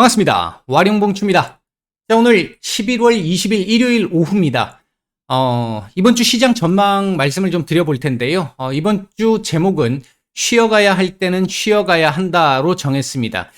반갑습니다. 와룡봉추입니다. 자, 오늘 11월 20일 일요일 오후입니다. 어, 이번 주 시장 전망 말씀을 좀 드려볼 텐데요. 어, 이번 주 제목은 쉬어가야 할 때는 쉬어가야 한다로 정했습니다.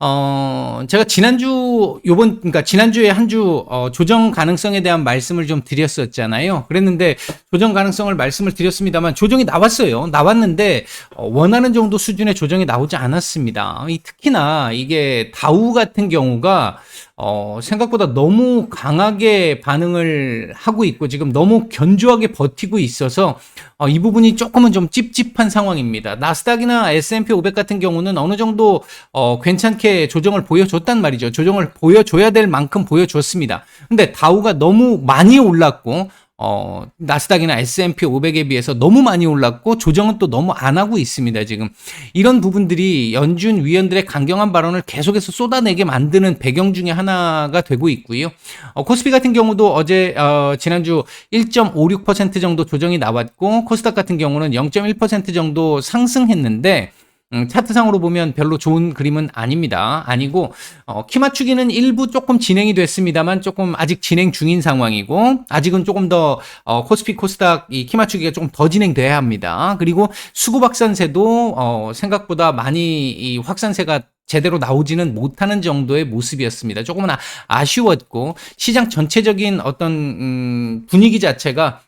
어, 제가 지난주, 요번, 그러니까 지난주에 한 주, 어, 조정 가능성에 대한 말씀을 좀 드렸었잖아요. 그랬는데, 조정 가능성을 말씀을 드렸습니다만, 조정이 나왔어요. 나왔는데, 어, 원하는 정도 수준의 조정이 나오지 않았습니다. 이, 특히나 이게 다우 같은 경우가, 어, 생각보다 너무 강하게 반응을 하고 있고, 지금 너무 견조하게 버티고 있어서, 어, 이 부분이 조금은 좀 찝찝한 상황입니다. 나스닥이나 S&P 500 같은 경우는 어느 정도, 어, 괜찮게 조정을 보여줬단 말이죠. 조정을 보여줘야 될 만큼 보여줬습니다. 근데 다우가 너무 많이 올랐고, 어, 나스닥이나 S&P 500에 비해서 너무 많이 올랐고 조정은 또 너무 안 하고 있습니다. 지금 이런 부분들이 연준 위원들의 강경한 발언을 계속해서 쏟아내게 만드는 배경 중에 하나가 되고 있고요. 어, 코스피 같은 경우도 어제 어, 지난주 1.56% 정도 조정이 나왔고 코스닥 같은 경우는 0.1% 정도 상승했는데 음, 차트상으로 보면 별로 좋은 그림은 아닙니다. 아니고 어, 키 맞추기는 일부 조금 진행이 됐습니다만 조금 아직 진행 중인 상황이고 아직은 조금 더 어, 코스피 코스닥 이 키 맞추기가 조금 더 진행돼야 합니다. 그리고 수급 확산세도 어, 생각보다 많이 이 확산세가 제대로 나오지는 못하는 정도의 모습이었습니다. 조금은 아, 아쉬웠고 시장 전체적인 어떤 음, 분위기 자체가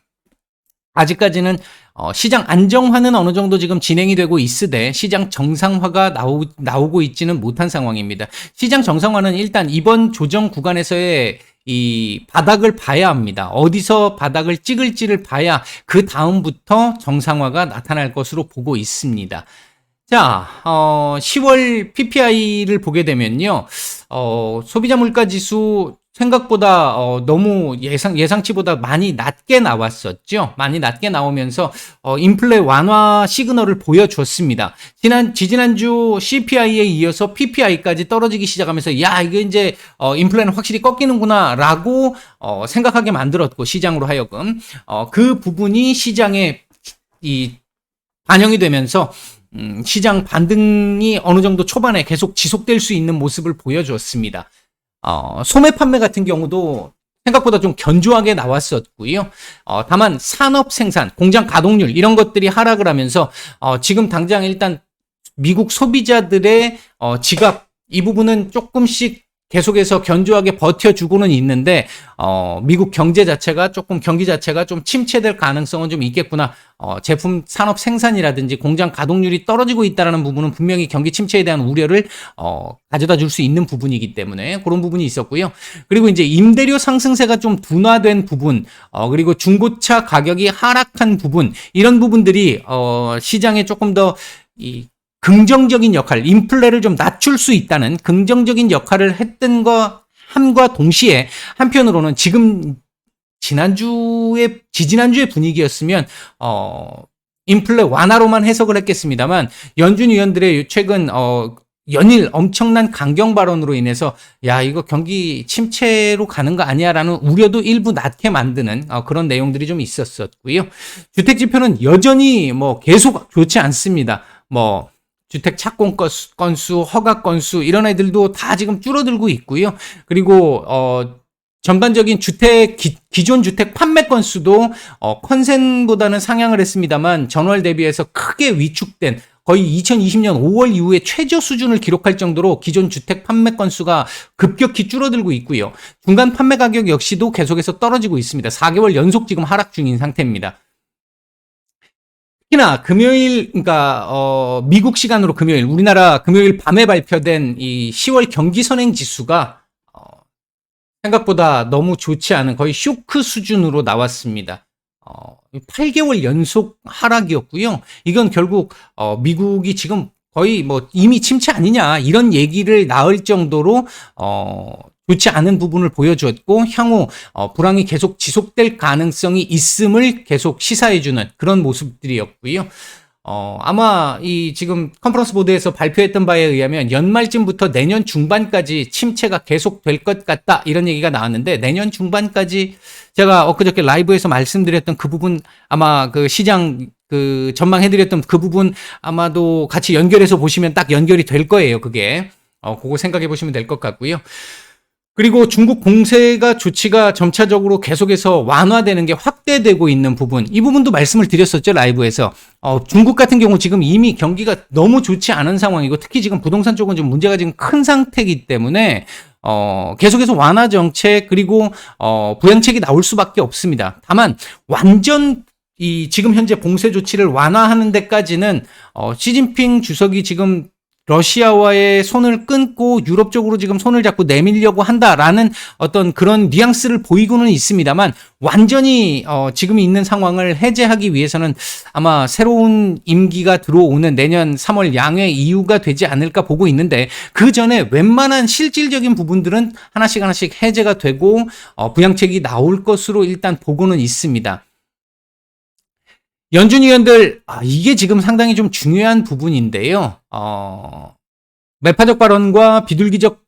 아직까지는 어, 시장 안정화는 어느 정도 지금 진행이 되고 있으되 시장 정상화가 나오, 나오고 있지는 못한 상황입니다. 시장 정상화는 일단 이번 조정 구간에서의 이 바닥을 봐야 합니다. 어디서 바닥을 찍을지를 봐야 그 다음부터 정상화가 나타날 것으로 보고 있습니다. 자, 어, 10월 PPI를 보게 되면요, 어, 소비자 물가 지수 생각보다 어, 너무 예상 예상치보다 많이 낮게 나왔었죠. 많이 낮게 나오면서 어, 인플레 완화 시그널을 보여줬습니다. 지난 지지난주 CPI에 이어서 PPI까지 떨어지기 시작하면서 야 이게 이제 어, 인플레는 확실히 꺾이는구나라고 어, 생각하게 만들었고 시장으로 하여금 어, 그 부분이 시장에 이 반영이 되면서 음, 시장 반등이 어느 정도 초반에 계속 지속될 수 있는 모습을 보여줬습니다. 어, 소매 판매 같은 경우도 생각보다 좀 견조하게 나왔었고요. 어, 다만 산업 생산, 공장 가동률 이런 것들이 하락을 하면서 어, 지금 당장 일단 미국 소비자들의 어, 지갑 이 부분은 조금씩 계속해서 견조하게 버텨주고는 있는데 어, 미국 경제 자체가 조금 경기 자체가 좀 침체될 가능성은 좀 있겠구나. 어, 제품 산업 생산이라든지 공장 가동률이 떨어지고 있다라는 부분은 분명히 경기 침체에 대한 우려를 어, 가져다 줄 수 있는 부분이기 때문에 그런 부분이 있었고요. 그리고 이제 임대료 상승세가 좀 둔화된 부분, 어, 그리고 중고차 가격이 하락한 부분 이런 부분들이 어, 시장에 조금 더이 긍정적인 역할, 인플레를 좀 낮출 수 있다는 긍정적인 역할을 했던 거 함과 동시에 한편으로는 지금 지난주에 지지난주의 분위기였으면 어 인플레 완화로만 해석을 했겠습니다만 연준 위원들의 최근 어 연일 엄청난 강경 발언으로 인해서 야 이거 경기 침체로 가는 거 아니야라는 우려도 일부 낳게 만드는 어, 그런 내용들이 좀 있었었고요. 주택 지표는 여전히 뭐 계속 좋지 않습니다. 뭐 주택 착공 건수, 허가 건수 이런 애들도 다 지금 줄어들고 있고요. 그리고 어 전반적인 주택 기, 존 주택 판매 건수도 어 컨센보다는 상향을 했습니다만 전월 대비해서 크게 위축된 거의 2020년 5월 이후에 최저 수준을 기록할 정도로 기존 주택 판매 건수가 급격히 줄어들고 있고요. 중간 판매 가격 역시도 계속해서 떨어지고 있습니다. 4개월 연속 지금 하락 중인 상태입니다. 특히나 금요일, 그러니까 어, 미국 시간으로 금요일, 우리나라 금요일 밤에 발표된 이 10월 경기 선행 지수가 어, 생각보다 너무 좋지 않은 거의 쇼크 수준으로 나왔습니다. 어, 8개월 연속 하락이었고요. 이건 결국 어, 미국이 지금 거의 뭐 이미 침체 아니냐 이런 얘기를 나을 정도로 어, 좋지 않은 부분을 보여주었고 향후 어, 불황이 계속 지속될 가능성이 있음을 계속 시사해주는 그런 모습들이었고요. 어, 아마 이 지금 컨퍼런스 보드에서 발표했던 바에 의하면 연말쯤부터 내년 중반까지 침체가 계속 될 것 같다 이런 얘기가 나왔는데 내년 중반까지 제가 엊그저께 라이브에서 말씀드렸던 그 부분 아마 그 시장 그 전망해드렸던 그 부분 아마도 같이 연결해서 보시면 딱 연결이 될 거예요 그게 어, 그거 생각해 보시면 될 것 같고요. 그리고 중국 공세가 조치가 점차적으로 계속해서 완화되는 게 확대되고 있는 부분, 이 부분도 말씀을 드렸었죠, 라이브에서. 어, 중국 같은 경우 지금 이미 경기가 너무 좋지 않은 상황이고, 특히 지금 부동산 쪽은 좀 문제가 지금 큰 상태이기 때문에, 어, 계속해서 완화 정책, 그리고, 어, 부양책이 나올 수밖에 없습니다. 다만, 완전 이 지금 현재 봉쇄 조치를 완화하는 데까지는 어, 시진핑 주석이 지금 러시아와의 손을 끊고 유럽 쪽으로 지금 손을 잡고 내밀려고 한다라는 어떤 그런 뉘앙스를 보이고는 있습니다만 완전히 어 지금 있는 상황을 해제하기 위해서는 아마 새로운 임기가 들어오는 내년 3월 양회 이후가 되지 않을까 보고 있는데 그 전에 웬만한 실질적인 부분들은 하나씩 하나씩 해제가 되고 어 부양책이 나올 것으로 일단 보고는 있습니다. 연준 위원들, 아, 이게 지금 상당히 좀 중요한 부분인데요. 어, 매파적 발언과 비둘기적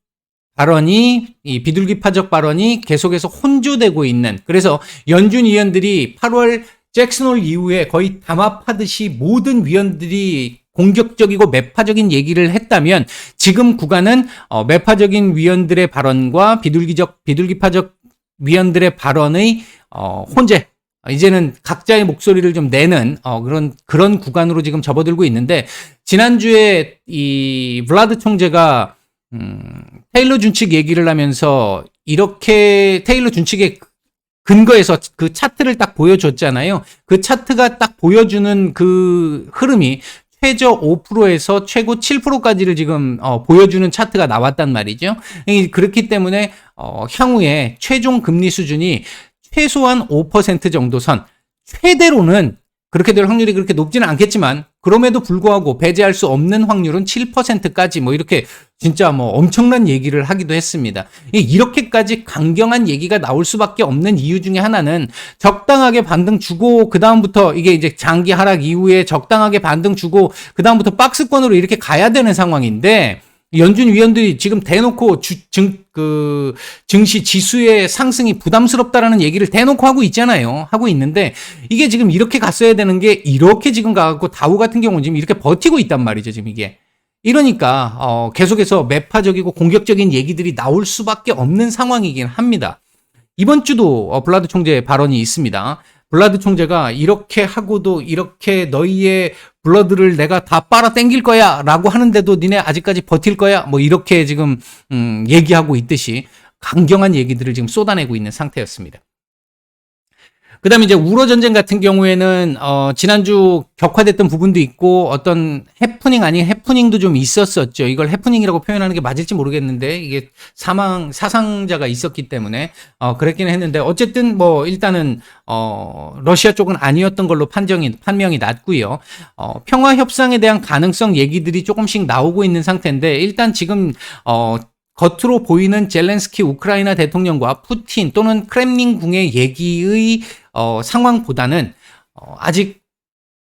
발언이, 이 비둘기파적 발언이 계속해서 혼조되고 있는, 그래서 연준 위원들이 8월 잭슨홀 이후에 거의 담합하듯이 모든 위원들이 공격적이고 매파적인 얘기를 했다면 지금 구간은 어, 매파적인 위원들의 발언과 비둘기적 비둘기파적 위원들의 발언의 어, 혼재 이제는 각자의 목소리를 좀 내는 어, 그런 그런 구간으로 지금 접어들고 있는데 지난주에 이 블라드 총재가 음, 테일러 준칙 얘기를 하면서 이렇게 테일러 준칙의 근거에서 그 차트를 딱 보여줬잖아요. 그 차트가 딱 보여주는 그 흐름이 최저 5%에서 최고 7%까지를 지금 어, 보여주는 차트가 나왔단 말이죠. 그렇기 때문에 어, 향후에 최종 금리 수준이 최소한 5% 정도 선, 최대로는 그렇게 될 확률이 그렇게 높지는 않겠지만, 그럼에도 불구하고 배제할 수 없는 확률은 7%까지 뭐 이렇게 진짜 뭐 엄청난 얘기를 하기도 했습니다. 이렇게까지 강경한 얘기가 나올 수밖에 없는 이유 중에 하나는 적당하게 반등 주고, 그다음부터 이게 이제 장기 하락 이후에 적당하게 반등 주고, 그다음부터 박스권으로 이렇게 가야 되는 상황인데, 연준 위원들이 지금 대놓고 주, 증, 그, 증시 지수의 상승이 부담스럽다라는 얘기를 대놓고 하고 있잖아요. 하고 있는데, 이게 지금 이렇게 갔어야 되는 게, 이렇게 지금 가갖고 다우 같은 경우는 지금 이렇게 버티고 있단 말이죠, 지금 이게. 이러니까, 어, 계속해서 매파적이고 공격적인 얘기들이 나올 수밖에 없는 상황이긴 합니다. 이번 주도 어, 블라드 총재의 발언이 있습니다. 블라드 총재가 이렇게 하고도 이렇게 너희의 블러드를 내가 다 빨아 땡길 거야 라고 하는데도 니네 아직까지 버틸 거야 뭐 이렇게 지금 음, 얘기하고 있듯이 강경한 얘기들을 지금 쏟아내고 있는 상태였습니다. 그 다음에 이제 우러 전쟁 같은 경우에는, 어, 지난주 격화됐던 부분도 있고, 어떤 해프닝 아닌 해프닝도 좀 있었었죠. 이걸 해프닝이라고 표현하는 게 맞을지 모르겠는데, 이게 사망, 사상자가 있었기 때문에, 어, 그랬기는 했는데, 어쨌든 뭐, 일단은, 어, 러시아 쪽은 아니었던 걸로 판정이, 판명이 났고요. 어, 평화 협상에 대한 가능성 얘기들이 조금씩 나오고 있는 상태인데, 일단 지금, 어, 겉으로 보이는 젤렌스키 우크라이나 대통령과 푸틴 또는 크렘린궁의 얘기의 어, 상황보다는 어, 아직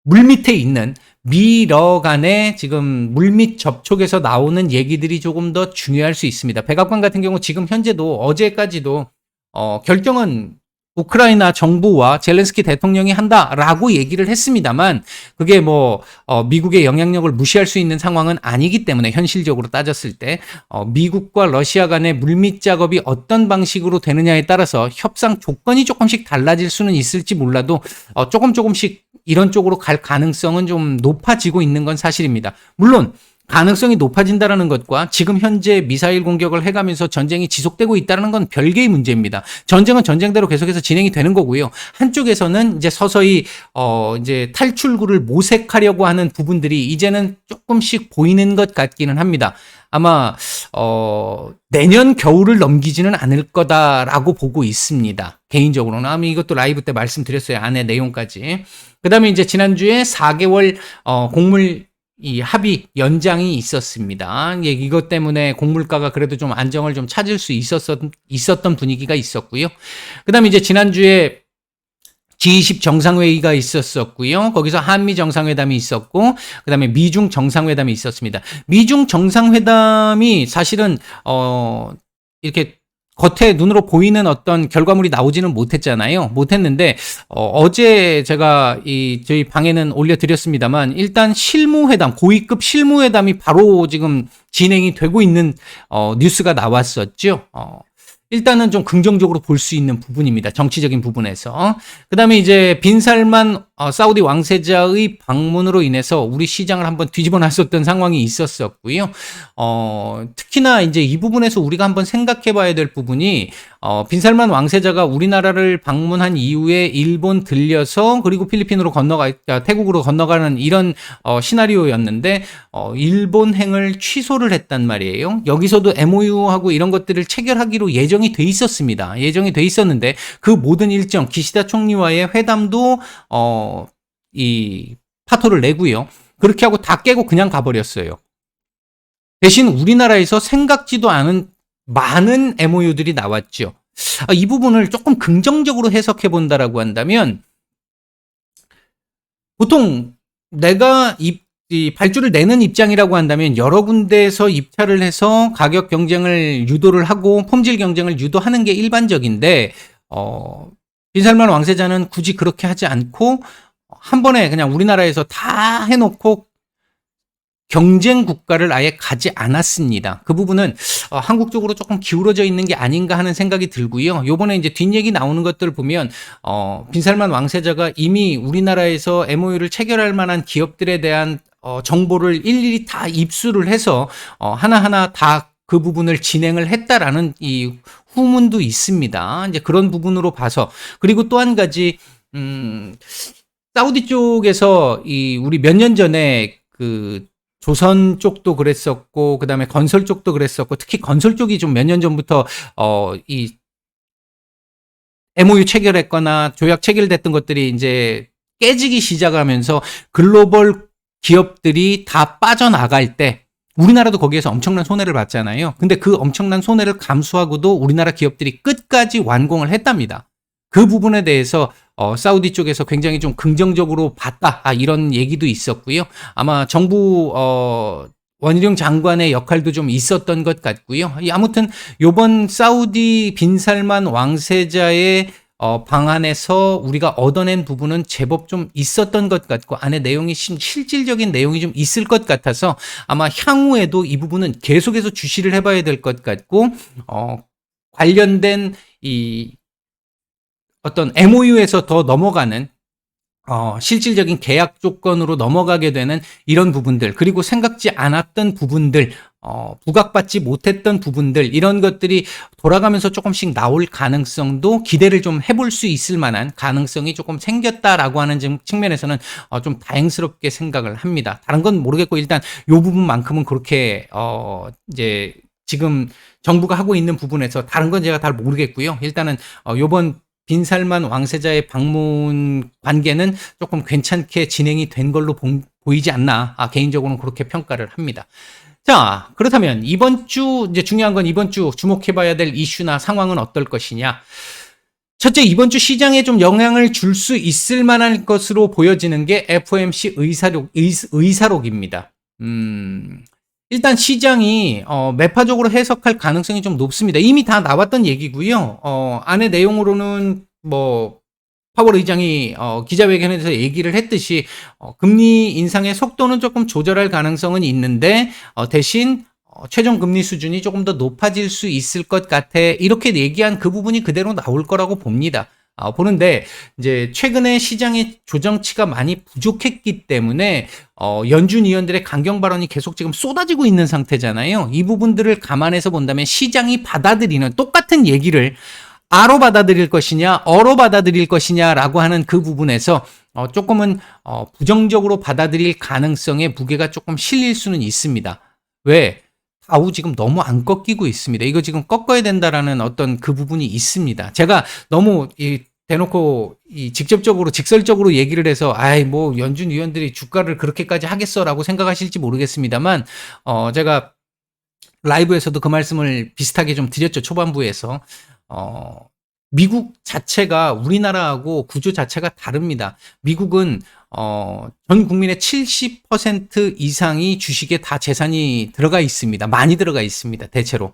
물밑에 있는 미러 간의 지금 물밑 접촉에서 나오는 얘기들이 조금 더 중요할 수 있습니다. 백악관 같은 경우 지금 현재도 어제까지도 어, 결정은 우크라이나 정부와 젤렌스키 대통령이 한다라고 얘기를 했습니다만 그게 뭐 어, 미국의 영향력을 무시할 수 있는 상황은 아니기 때문에 현실적으로 따졌을 때 어, 미국과 러시아 간의 물밑 작업이 어떤 방식으로 되느냐에 따라서 협상 조건이 조금씩 달라질 수는 있을지 몰라도 어, 조금 조금씩 이런 쪽으로 갈 가능성은 좀 높아지고 있는 건 사실입니다. 물론 가능성이 높아진다라는 것과 지금 현재 미사일 공격을 해가면서 전쟁이 지속되고 있다는 건 별개의 문제입니다. 전쟁은 전쟁대로 계속해서 진행이 되는 거고요. 한쪽에서는 이제 서서히 어 이제 탈출구를 모색하려고 하는 부분들이 이제는 조금씩 보이는 것 같기는 합니다. 아마 어 내년 겨울을 넘기지는 않을 거다라고 보고 있습니다. 개인적으로는 아마 이것도 라이브 때 말씀드렸어요. 안에 내용까지. 그다음에 이제 지난주에 4개월 어 곡물 이 합의 연장이 있었습니다. 예, 이것 때문에 곡물가가 그래도 좀 안정을 좀 찾을 수 있었던, 있었던 분위기가 있었고요. 그 다음에 이제 지난주에 G20 정상회의가 있었었고요. 거기서 한미 정상회담이 있었고, 그 다음에 미중 정상회담이 있었습니다. 미중 정상회담이 사실은, 어, 이렇게 겉에 눈으로 보이는 어떤 결과물이 나오지는 못했잖아요. 못했는데 어, 제 제가 이 저희 방에는 올려드렸습니다만 일단 실무회담 고위급 실무회담이 바로 지금 진행이 되고 있는 어, 뉴스가 나왔었죠. 어, 일단은 좀 긍정적으로 볼 수 있는 부분입니다. 정치적인 부분에서. 그 다음에 이제 빈살만 어, 사우디 왕세자의 방문으로 인해서 우리 시장을 한번 뒤집어 놨었던 상황이 있었었고요. 어, 특히나 이제 이 부분에서 우리가 한번 생각해 봐야 될 부분이 어, 빈살만 왕세자가 우리나라를 방문한 이후에 일본 들려서 그리고 필리핀으로 건너가 아, 태국으로 건너가는 이런 어, 시나리오였는데 어, 일본행을 취소를 했단 말이에요. 여기서도 MOU하고 이런 것들을 체결하기로 예정이 돼 있었습니다. 예정이 돼 있었는데 그 모든 일정 기시다 총리와의 회담도 어, 이 파토를 내고요. 그렇게 하고 다 깨고 그냥 가버렸어요. 대신 우리나라에서 생각지도 않은 많은 MOU들이 나왔죠. 아, 이 부분을 조금 긍정적으로 해석해 본다라고 한다면 보통 내가 입, 이 발주를 내는 입장이라고 한다면 여러 군데에서 입찰을 해서 가격 경쟁을 유도를 하고 품질 경쟁을 유도하는 게 일반적인데 어, 빈살만 왕세자는 굳이 그렇게 하지 않고 한 번에 그냥 우리나라에서 다 해놓고 경쟁 국가를 아예 가지 않았습니다. 그 부분은 어, 한국 쪽으로 조금 기울어져 있는 게 아닌가 하는 생각이 들고요. 요번에 이제 뒷얘기 나오는 것들을 보면 어, 빈살만 왕세자가 이미 우리나라에서 MOU를 체결할 만한 기업들에 대한 어, 정보를 일일이 다 입수를 해서 어, 하나하나 다 그 부분을 진행을 했다라는 이 후문도 있습니다. 이제 그런 부분으로 봐서 그리고 또 한 가지 음 사우디 쪽에서 이 우리 몇 년 전에 그 조선 쪽도 그랬었고 그다음에 건설 쪽도 그랬었고 특히 건설 쪽이 좀 몇 년 전부터 어이 MOU 체결했거나 조약 체결됐던 것들이 이제 깨지기 시작하면서 글로벌 기업들이 다 빠져나갈 때 우리나라도 거기에서 엄청난 손해를 봤잖아요. 근데 그 엄청난 손해를 감수하고도 우리나라 기업들이 끝까지 완공을 했답니다. 그 부분에 대해서 어, 사우디 쪽에서 굉장히 좀 긍정적으로 봤다 아, 이런 얘기도 있었고요. 아마 정부 어, 원희룡 장관의 역할도 좀 있었던 것 같고요. 아무튼 요번 사우디 빈살만 왕세자의 어, 방안에서 우리가 얻어낸 부분은 제법 좀 있었던 것 같고 안에 내용이 실질적인 내용이 좀 있을 것 같아서 아마 향후에도 이 부분은 계속해서 주시를 해봐야 될 것 같고 어, 관련된 이 어떤 MOU에서 더 넘어가는 어, 실질적인 계약 조건으로 넘어가게 되는 이런 부분들, 그리고 생각지 않았던 부분들, 어, 부각받지 못했던 부분들, 이런 것들이 돌아가면서 조금씩 나올 가능성도 기대를 좀 해볼 수 있을 만한 가능성이 조금 생겼다라고 하는 측면에서는 어, 좀 다행스럽게 생각을 합니다. 다른 건 모르겠고, 일단 요 부분만큼은 그렇게, 어, 이제 지금 정부가 하고 있는 부분에서 다른 건 제가 잘 모르겠고요. 일단은 어, 요번 빈살만 왕세자의 방문 관계는 조금 괜찮게 진행이 된 걸로 보, 이지 않나 아, 개인적으로는 그렇게 평가를 합니다. 자 그렇다면 이번 주 이제 중요한 건 이번 주 주목해 봐야 될 이슈나 상황은 어떨 것이냐. 첫째 이번 주 시장에 좀 영향을 줄 수 있을 만한 것으로 보여지는 게 FOMC 의사록 의사록입니다. 음, 일단 시장이 어, 매파적으로 해석할 가능성이 좀 높습니다. 이미 다 나왔던 얘기고요. 어, 안에 내용으로는 뭐 파월 의장이 어, 기자회견에서 얘기를 했듯이 어, 금리 인상의 속도는 조금 조절할 가능성은 있는데 어, 대신 어, 최종 금리 수준이 조금 더 높아질 수 있을 것 같아 이렇게 얘기한 그 부분이 그대로 나올 거라고 봅니다. 어, 보는데 이제 최근에 시장의 조정치가 많이 부족했기 때문에 어, 연준 위원들의 강경 발언이 계속 지금 쏟아지고 있는 상태잖아요. 이 부분들을 감안해서 본다면 시장이 받아들이는 똑같은 얘기를 아로 받아들일 것이냐, 어로 받아들일 것이냐라고 하는 그 부분에서 어, 조금은 어, 부정적으로 받아들일 가능성의 무게가 조금 실릴 수는 있습니다. 왜? 아우 지금 너무 안 꺾이고 있습니다. 이거 지금 꺾어야 된다라는 어떤 그 부분이 있습니다. 제가 너무 이 대놓고 이 직접적으로 직설적으로 얘기를 해서 아이 뭐 연준 위원들이 주가를 그렇게까지 하겠어라고 생각하실지 모르겠습니다만 어 제가 라이브에서도 그 말씀을 비슷하게 좀 드렸죠 초반부에서 어 미국 자체가 우리나라하고 구조 자체가 다릅니다. 미국은 어, 전 국민의 70% 이상이 주식에 다 재산이 들어가 있습니다. 많이 들어가 있습니다. 대체로.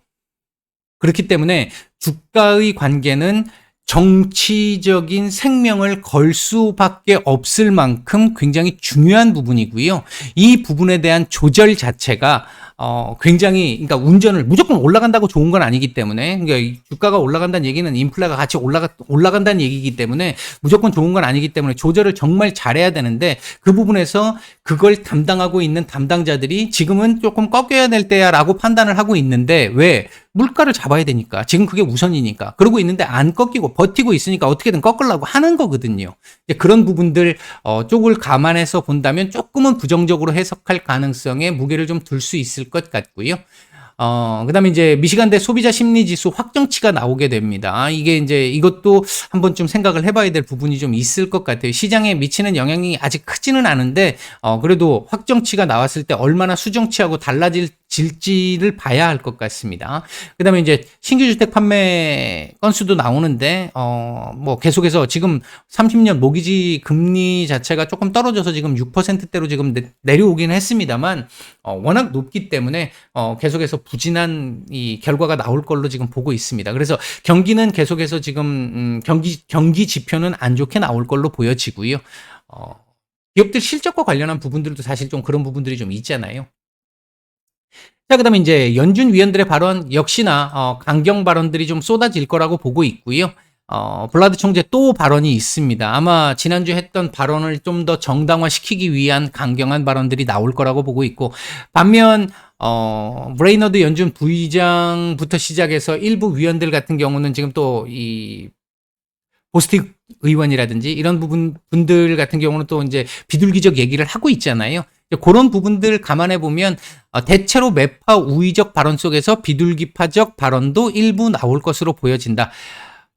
그렇기 때문에 주가의 관계는 정치적인 생명을 걸 수밖에 없을 만큼 굉장히 중요한 부분이고요. 이 부분에 대한 조절 자체가 어, 굉장히, 그러니까 운전을 무조건 올라간다고 좋은 건 아니기 때문에, 그러니까 이 주가가 올라간다는 얘기는 인플레가 같이 올라가, 올라간다는 얘기이기 때문에 무조건 좋은 건 아니기 때문에 조절을 정말 잘해야 되는데 그 부분에서 그걸 담당하고 있는 담당자들이 지금은 조금 꺾여야 될 때야 라고 판단을 하고 있는데 왜? 물가를 잡아야 되니까. 지금 그게 우선이니까. 그러고 있는데 안 꺾이고 버티고 있으니까 어떻게든 꺾으려고 하는 거거든요. 그런 부분들, 어, 쪽을 감안해서 본다면 조금은 부정적으로 해석할 가능성에 무게를 좀 둘 수 있을 것 같고요. 어, 그 다음에 이제 미시간대 소비자 심리 지수 확정치가 나오게 됩니다. 이게 이제 이것도 한번 좀 생각을 해봐야 될 부분이 좀 있을 것 같아요. 시장에 미치는 영향이 아직 크지는 않은데, 어, 그래도 확정치가 나왔을 때 얼마나 수정치하고 달라질 질지를 봐야 할 것 같습니다. 그 다음에 이제 신규 주택 판매 건수도 나오는데, 어, 뭐 계속해서 지금 30년 모기지 금리 자체가 조금 떨어져서 지금 6%대로 지금 내, 내려오긴 했습니다만, 어, 워낙 높기 때문에, 어, 계속해서 부진한 이 결과가 나올 걸로 지금 보고 있습니다. 그래서 경기는 계속해서 지금, 음, 경기, 경기 지표는 안 좋게 나올 걸로 보여지고요. 어, 기업들 실적과 관련한 부분들도 사실 좀 그런 부분들이 좀 있잖아요. 자, 그 다음에 이제 연준 위원들의 발언 역시나 어, 강경 발언들이 좀 쏟아질 거라고 보고 있고요. 어, 블라드 총재 또 발언이 있습니다. 아마 지난주 했던 발언을 좀 더 정당화시키기 위한 강경한 발언들이 나올 거라고 보고 있고, 반면, 어, 브레이너드 연준 부의장부터 시작해서 일부 위원들 같은 경우는 지금 또 이 보스틱 의원이라든지 이런 부분 분들 같은 경우는 또 이제 비둘기적 얘기를 하고 있잖아요. 그런 부분들 감안해 보면 어, 대체로 매파 우위적 발언 속에서 비둘기파적 발언도 일부 나올 것으로 보여진다.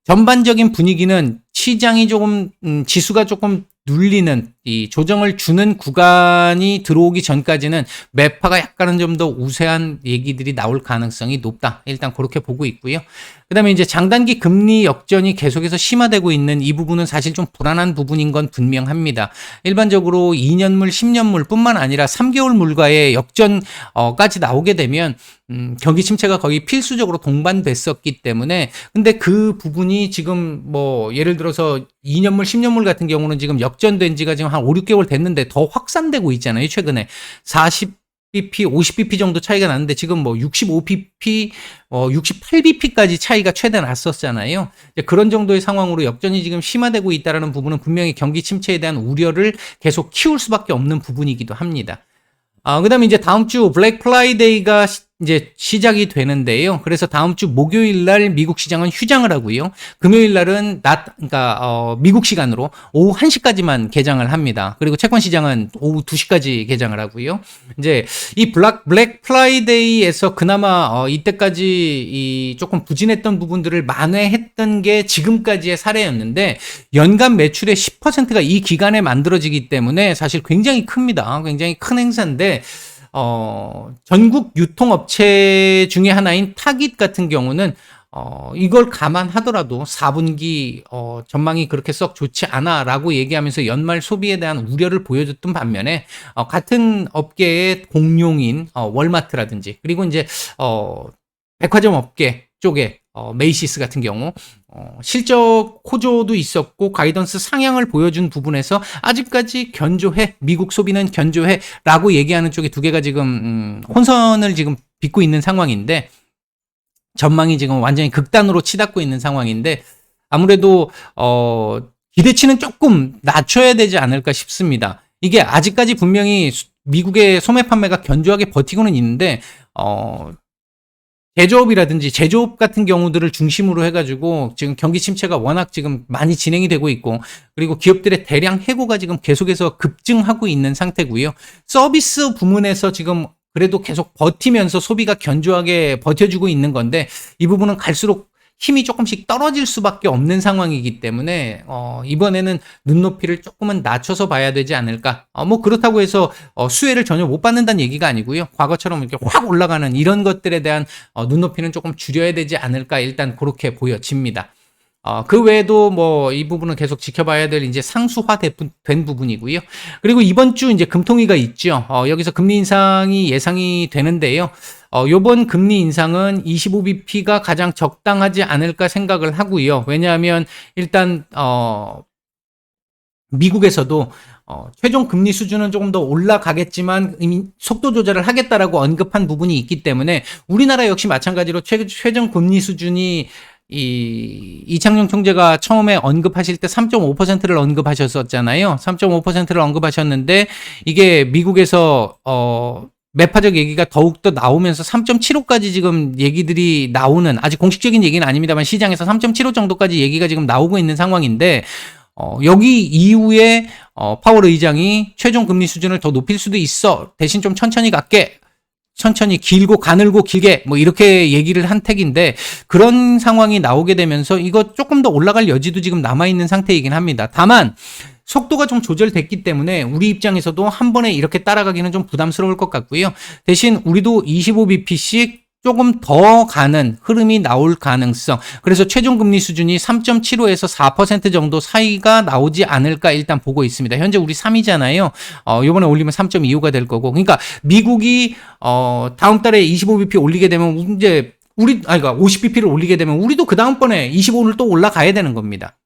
전반적인 분위기는 시장이 조금 음, 지수가 조금 눌리는 이 조정을 주는 구간이 들어오기 전까지는 매파가 약간은 좀 더 우세한 얘기들이 나올 가능성이 높다. 일단 그렇게 보고 있고요. 그다음에 이제 장단기 금리 역전이 계속해서 심화되고 있는 이 부분은 사실 좀 불안한 부분인 건 분명합니다. 일반적으로 2년물, 10년물뿐만 아니라 3개월 물과의 역전까지 나오게 되면 음, 경기 침체가 거의 필수적으로 동반됐었기 때문에 근데 그 부분이 지금 뭐 예를 들어 서 2년물, 10년물 같은 경우는 지금 역전된 지가 지금 한 5, 6개월 됐는데 더 확산되고 있잖아요. 최근에 40 BP, 50BP 정도 차이가 나는데 지금 뭐 65BP, 어, 68BP까지 차이가 최대 났었잖아요. 그런 정도의 상황으로 역전이 지금 심화되고 있다는 부분은 분명히 경기 침체에 대한 우려를 계속 키울 수밖에 없는 부분이기도 합니다. 아, 그 다음에 이제 다음 주 블랙 프라이데이가 이제 시작이 되는데요. 그래서 다음 주 목요일 날 미국 시장은 휴장을 하고요. 금요일 날은 낮, 그러니까, 어, 미국 시간으로 오후 1시까지만 개장을 합니다. 그리고 채권 시장은 오후 2시까지 개장을 하고요. 이제 이 블랙, 블랙 프라이데이에서 그나마, 어, 이때까지 이 조금 부진했던 부분들을 만회했던 게 지금까지의 사례였는데 연간 매출의 10%가 이 기간에 만들어지기 때문에 사실 굉장히 큽니다. 굉장히 큰 행사인데 어, 전국 유통업체 중에 하나인 타깃 같은 경우는 어, 이걸 감안하더라도 4분기 어, 전망이 그렇게 썩 좋지 않아 라고 얘기하면서 연말 소비에 대한 우려를 보여줬던 반면에 어, 같은 업계의 공룡인 어, 월마트라든지 그리고 이제 어, 백화점 업계 쪽에 어, 메이시스 같은 경우 어, 실적 호조도 있었고 가이던스 상향을 보여준 부분에서 아직까지 견조해 미국 소비는 견조해라고 얘기하는 쪽에 두 개가 지금 음, 혼선을 지금 빚고 있는 상황인데 전망이 지금 완전히 극단으로 치닫고 있는 상황인데 아무래도 어, 기대치는 조금 낮춰야 되지 않을까 싶습니다. 이게 아직까지 분명히 미국의 소매 판매가 견조하게 버티고는 있는데 어, 제조업이라든지 제조업 같은 경우들을 중심으로 해가지고 지금 경기 침체가 워낙 지금 많이 진행이 되고 있고 그리고 기업들의 대량 해고가 지금 계속해서 급증하고 있는 상태고요. 서비스 부문에서 지금 그래도 계속 버티면서 소비가 견조하게 버텨주고 있는 건데 이 부분은 갈수록 힘이 조금씩 떨어질 수밖에 없는 상황이기 때문에 어, 이번에는 눈높이를 조금은 낮춰서 봐야 되지 않을까. 어, 뭐 그렇다고 해서 어, 수혜를 전혀 못 받는다는 얘기가 아니고요. 과거처럼 이렇게 확 올라가는 이런 것들에 대한 어, 눈높이는 조금 줄여야 되지 않을까 일단 그렇게 보여집니다. 어, 그 외에도 뭐 이 부분은 계속 지켜봐야 될 이제 상수화 된 부분이고요. 그리고 이번 주 이제 금통위가 있죠. 어, 여기서 금리 인상이 예상이 되는데요. 어, 요번 금리 인상은 25bp가 가장 적당하지 않을까 생각을 하고요. 왜냐하면 일단 어, 미국에서도 어, 최종 금리 수준은 조금 더 올라가겠지만 이미 속도 조절을 하겠다라고 언급한 부분이 있기 때문에 우리나라 역시 마찬가지로 최, 최종 금리 수준이 이 이창용 총재가 처음에 언급하실 때 3.5%를 언급하셨었잖아요. 3.5%를 언급하셨는데 이게 미국에서 어 매파적 얘기가 더욱더 나오면서 3.75까지 지금 얘기들이 나오는 아직 공식적인 얘기는 아닙니다만 시장에서 3.75 정도까지 얘기가 지금 나오고 있는 상황인데 어, 여기 이후에 어, 파월 의장이 최종 금리 수준을 더 높일 수도 있어. 대신 좀 천천히 갈게. 천천히 길고 가늘고 길게 뭐 이렇게 얘기를 한 택인데 그런 상황이 나오게 되면서 이거 조금 더 올라갈 여지도 지금 남아 있는 상태이긴 합니다. 다만 속도가 좀 조절됐기 때문에 우리 입장에서도 한 번에 이렇게 따라가기는 좀 부담스러울 것 같고요. 대신 우리도 25bp씩 조금 더 가는 흐름이 나올 가능성. 그래서 최종 금리 수준이 3.75에서 4% 정도 사이가 나오지 않을까 일단 보고 있습니다. 현재 우리 3이잖아요. 어, 요번에 올리면 3.25가 될 거고. 그러니까 미국이 어, 다음 달에 25bp 올리게 되면 이제 우리 아니 그러니까 50bp를 올리게 되면 우리도 그 다음번에 25를 또 올라가야 되는 겁니다.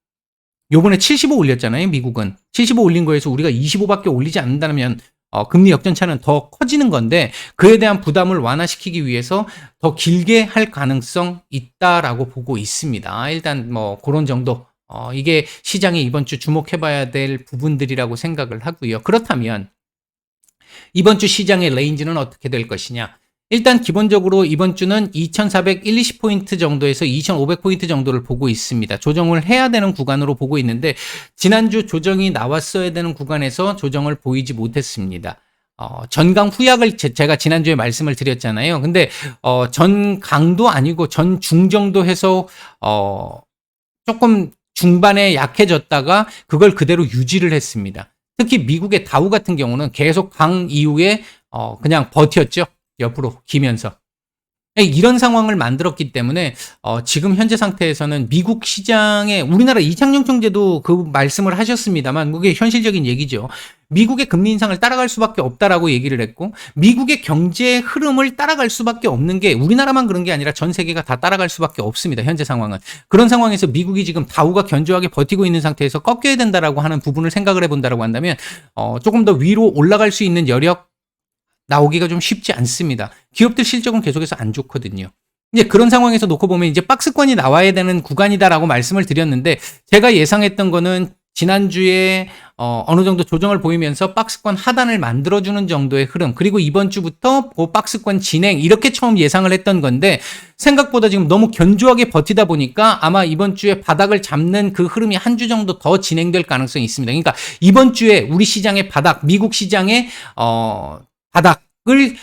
요번에 75 올렸잖아요, 미국은. 75 올린 거에서 우리가 25밖에 올리지 않는다면 어, 금리 역전차는 더 커지는 건데 그에 대한 부담을 완화시키기 위해서 더 길게 할 가능성 있다라고 보고 있습니다. 일단 뭐 그런 정도. 어, 이게 시장이 이번 주 주목해봐야 될 부분들이라고 생각을 하고요. 그렇다면 이번 주 시장의 레인지는 어떻게 될 것이냐? 일단 기본적으로 이번 주는 2400, 1, 20포인트 정도에서 2500포인트 정도를 보고 있습니다. 조정을 해야 되는 구간으로 보고 있는데 지난주 조정이 나왔어야 되는 구간에서 조정을 보이지 못했습니다. 어, 전강 후약을 제, 가 지난주에 말씀을 드렸잖아요. 근데 어, 전강도 아니고 전중 정도 해서 어, 조금 중반에 약해졌다가 그걸 그대로 유지를 했습니다. 특히 미국의 다우 같은 경우는 계속 강 이후에 어, 그냥 버텼죠. 옆으로 기면서 이런 상황을 만들었기 때문에 어, 지금 현재 상태에서는 미국 시장에 우리나라 이창용 총재도 그 말씀을 하셨습니다만 그게 현실적인 얘기죠. 미국의 금리 인상을 따라갈 수밖에 없다라고 얘기를 했고 미국의 경제 흐름을 따라갈 수밖에 없는 게 우리나라만 그런 게 아니라 전 세계가 다 따라갈 수밖에 없습니다. 현재 상황은 그런 상황에서 미국이 지금 다우가 견조하게 버티고 있는 상태에서 꺾여야 된다라고 하는 부분을 생각을 해본다라고 한다면 어, 조금 더 위로 올라갈 수 있는 여력 나오기가 좀 쉽지 않습니다. 기업들 실적은 계속해서 안 좋거든요. 이제 그런 상황에서 놓고 보면 이제 박스권이 나와야 되는 구간이다라고 말씀을 드렸는데 제가 예상했던 거는 지난주에 어, 어느 정도 조정을 보이면서 박스권 하단을 만들어주는 정도의 흐름 그리고 이번 주부터 그 박스권 진행 이렇게 처음 예상을 했던 건데 생각보다 지금 너무 견조하게 버티다 보니까 아마 이번 주에 바닥을 잡는 그 흐름이 한 주 정도 더 진행될 가능성이 있습니다. 그러니까 이번 주에 우리 시장의 바닥 미국 시장의 어, 바닥을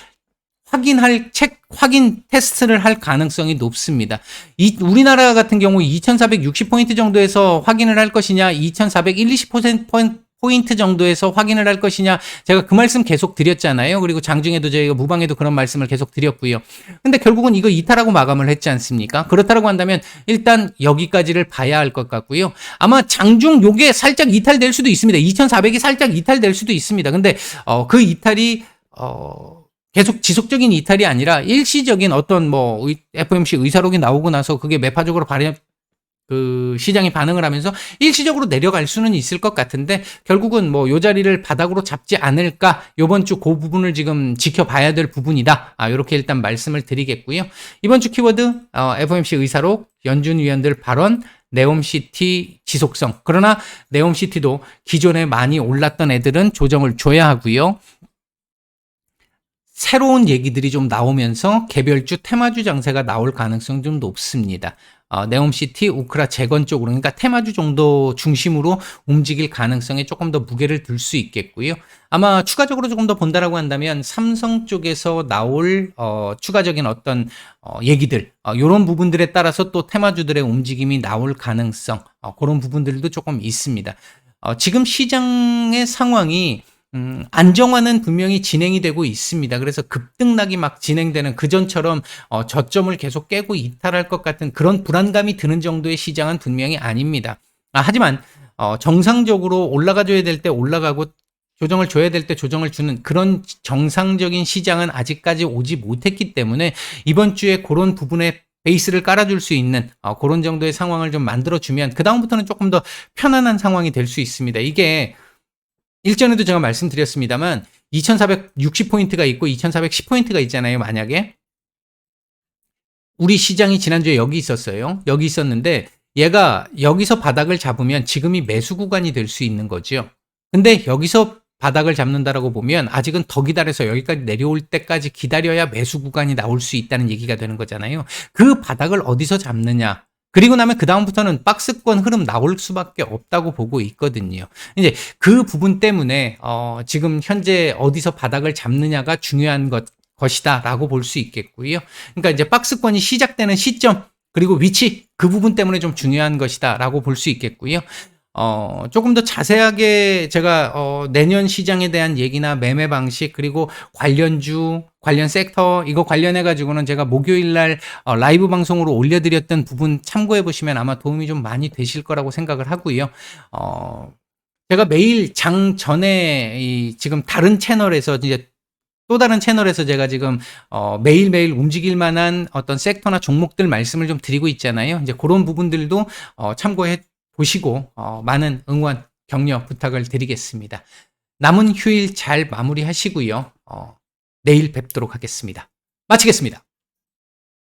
확인할 책 확인 테스트를 할 가능성이 높습니다. 이 우리나라 같은 경우 2,460포인트 정도에서 확인을 할 것이냐, 2,410, 20% 포인트 정도에서 확인을 할 것이냐 제가 그 말씀 계속 드렸잖아요. 그리고 장중에도 저희가 무방에도 그런 말씀을 계속 드렸고요. 근데 결국은 이거 이탈하고 마감을 했지 않습니까? 그렇다고 한다면 일단 여기까지를 봐야 할 것 같고요. 아마 장중 요게 살짝 이탈될 수도 있습니다. 2,400이 살짝 이탈될 수도 있습니다. 근데 어, 그 이탈이 어, 계속 지속적인 이탈이 아니라 일시적인 어떤 뭐 FOMC 의사록이 나오고 나서 그게 매파적으로 발현 그 시장이 반응을 하면서 일시적으로 내려갈 수는 있을 것 같은데 결국은 뭐 요 자리를 바닥으로 잡지 않을까 요번 주 그 부분을 지금 지켜봐야 될 부분이다. 아 요렇게 일단 말씀을 드리겠고요. 이번 주 키워드 어, FOMC 의사록 연준 위원들 발언 네옴시티 지속성. 그러나 네옴시티도 기존에 많이 올랐던 애들은 조정을 줘야 하고요. 새로운 얘기들이 좀 나오면서 개별주 테마주 장세가 나올 가능성 좀 높습니다. 어, 네옴시티, 우크라 재건 쪽으로 그러니까 테마주 정도 중심으로 움직일 가능성에 조금 더 무게를 둘 수 있겠고요. 아마 추가적으로 조금 더 본다라고 한다면 삼성 쪽에서 나올 어, 추가적인 어떤 어, 얘기들 이런 어, 부분들에 따라서 또 테마주들의 움직임이 나올 가능성 어, 그런 부분들도 조금 있습니다. 어, 지금 시장의 상황이 음, 안정화는 분명히 진행이 되고 있습니다. 그래서 급등락이 막 진행되는 그전처럼 어, 저점을 계속 깨고 이탈할 것 같은 그런 불안감이 드는 정도의 시장은 분명히 아닙니다. 아, 하지만 어, 정상적으로 올라가줘야 될 때 올라가고 조정을 줘야 될 때 조정을 주는 그런 정상적인 시장은 아직까지 오지 못했기 때문에 이번 주에 그런 부분에 베이스를 깔아줄 수 있는 어, 그런 정도의 상황을 좀 만들어주면 그 다음부터는 조금 더 편안한 상황이 될 수 있습니다. 이게 일전에도 제가 말씀드렸습니다만 2460포인트가 있고 2410포인트가 있잖아요. 만약에 우리 시장이 지난주에 여기 있었어요. 여기 있었는데 얘가 여기서 바닥을 잡으면 지금이 매수 구간이 될 수 있는 거죠. 근데 여기서 바닥을 잡는다라고 보면 아직은 더 기다려서 여기까지 내려올 때까지 기다려야 매수 구간이 나올 수 있다는 얘기가 되는 거잖아요. 그 바닥을 어디서 잡느냐. 그리고 나면 그다음부터는 박스권 흐름 나올 수밖에 없다고 보고 있거든요. 이제 그 부분 때문에 어, 지금 현재 어디서 바닥을 잡느냐가 중요한 것, 것이다라고 볼 수 있겠고요. 그러니까 이제 박스권이 시작되는 시점 그리고 위치 그 부분 때문에 좀 중요한 것이다라고 볼 수 있겠고요. 어, 조금 더 자세하게 제가 어, 내년 시장에 대한 얘기나 매매 방식 그리고 관련주, 관련 섹터 이거 관련해 가지고는 제가 목요일 날 어, 라이브 방송으로 올려드렸던 부분 참고해 보시면 아마 도움이 좀 많이 되실 거라고 생각을 하고요. 어, 제가 매일 장 전에 이 지금 다른 채널에서 이제 또 다른 채널에서 제가 지금 어, 매일매일 움직일 만한 어떤 섹터나 종목들 말씀을 좀 드리고 있잖아요. 이제 그런 부분들도 어, 참고해 보시고 어, 많은 응원, 격려 부탁을 드리겠습니다. 남은 휴일 잘 마무리하시고요. 어, 내일 뵙도록 하겠습니다. 마치겠습니다.